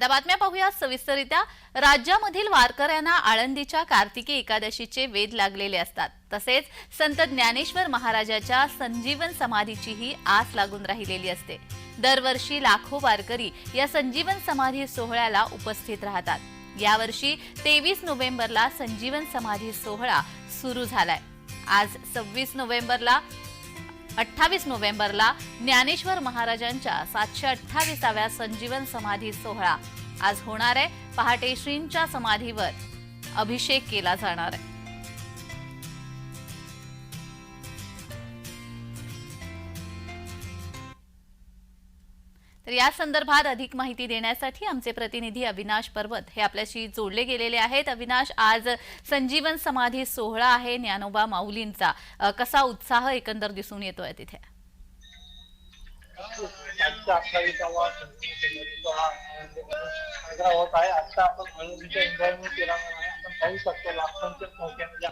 आता बातम्या पाहूया सविस्तरित्या राज्यामधील वारकऱ्यांना आळंदीच्या कार्तिकी एकादशीचे वेद लागलेले असतात. तसेच संत ज्ञानेश्वर महाराजाच्या संजीवन समाधीचीही आस लागून राहिलेली असते. दरवर्षी लाखो वारकरी या संजीवन समाधी सोहळ्याला उपस्थित राहतात. यावर्षी तेवीस नोव्हेंबरला संजीवन समाधी सोहळा सुरू झालाय. आज सव्वीस नोव्हेंबरला अठ्ठावीस नोव्हेंबरला ज्ञानेश्वर महाराजांच्या सातशे अठ्ठावीसाव्या संजीवन समाधी सोहळा. आज होणार आहे पहाटे श्रींच्या समाधीवर. अभिषेक केला जाणार आहे. तर या संदर्भात अधिक माहिती देण्यासाठी आमचे प्रतिनिधी अविनाश पर्वत हे आपल्याशी जोडले गेलेले आहेत अविनाश आज संजीवन समाधी सोहळा आहे ज्ञानोबा माऊलींचा कसा उत्साह एकंदर दिसून येतोय तिथे होत आहे आता आपण आपण पाहू शकतो लाखोंच्या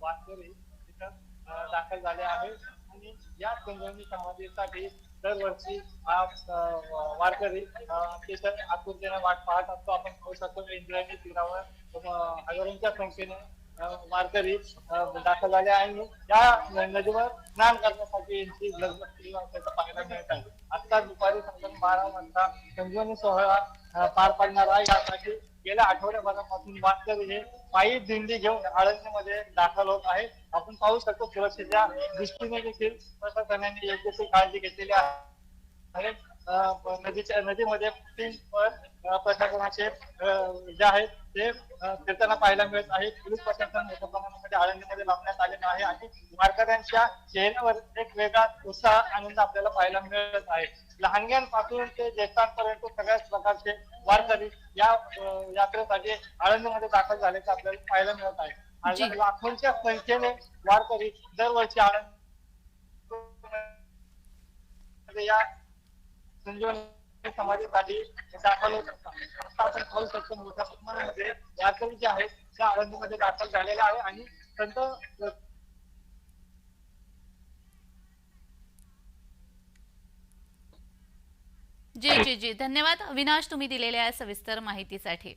वारकरी तिथं दाखल झाले आहेत आणि या संजीवनी समाधीसाठी दरवर्षी हा वारकरी अं, आकृतीने वाट पाहत असतो. आपण पाहू शकतो इंद्रायणी तीरावर हजारोंच्या संख्येने वारकरी दाखल झाले आणि या नदीवर स्नान करण्यासाठी यांची पाहायला मिळत आहे. आता दुपारी साधारण बारा वाजता संजीवनी सोहळा पार पडणार आहे. यासाठी गेल्या आठवड्याभरापासून वारकरी हे पायी दिंडी घेऊन आळंदीमध्ये दाखल होत आहे. आपण पाहू शकतो सुरक्षेच्या दृष्टीने देखील प्रशासनाने योग्य ती काळजी घेतलेली आहे. नदीच्या नदीमध्ये तीन प्रशासनाचे जे आहेत ते फिरताना पाहायला मिळत आहे पोलीस प्रशासन मोठ्या प्रमाणामध्ये आळंदीमध्ये लावण्यात आलेलं आहे आणि वारकऱ्यांच्या चेहऱ्यावर एक वेगळा उत्साह आनंद आपल्याला पाहायला मिळत आहे. लहानग्यांपासून ते ज्येष्ठांपर्यंत सगळ्याच प्रकारचे वारकरी या यात्रेसाठी आळंदीमध्ये दाखल झाल्याचे आपल्याला पाहायला मिळत आहे. आणि लाखोंच्या संख्येने वारकरी दरवर्षी आळंद या संजीवनी समाधीसाठी दाखल होत असतात आता आपण पाहू शकतो मोठ्या प्रमाणामध्ये. वारकरी जे आहेत त्या आळंदीमध्ये दाखल झालेले आहे आणि संत जी जी जी. धन्यवाद. अविनाश तुम्ही दिलेल्या सविस्तर माहितीसाठी.